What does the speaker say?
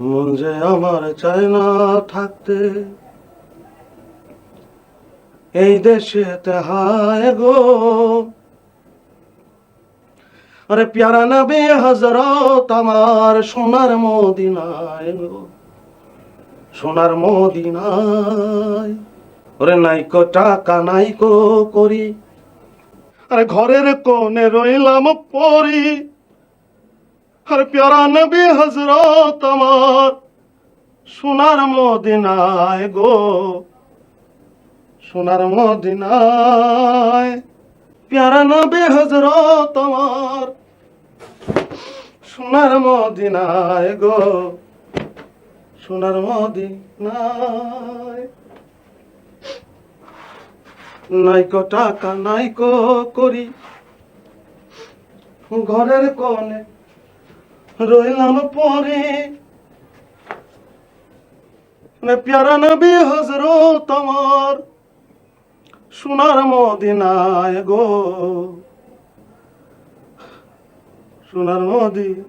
মন যে আমার চায় না থাকতে। এই দেশে হায় গো। আরে প্যারা নবী হজরত আমার সোনার মদিনায় গো। সোনার মদিনায়। ওরে নাইকো টাকা নাইকো করি। আরে ঘরের কোণে রইলাম পরি। আর প্যারা নবী হজরত আমার। সোনার মদিনায় গো, সোনার মদিনায়। প্যারা নবী হজরত আমার। সোনার মদিনায় গো, সোনার মদিনায়। নাইকো টাকা নাইকো করি ঘরের কোণে রইলাম পরে। রে প্যারা নবী হজরত আমার সোনার মদিনায় গো। সোনার মদিনায়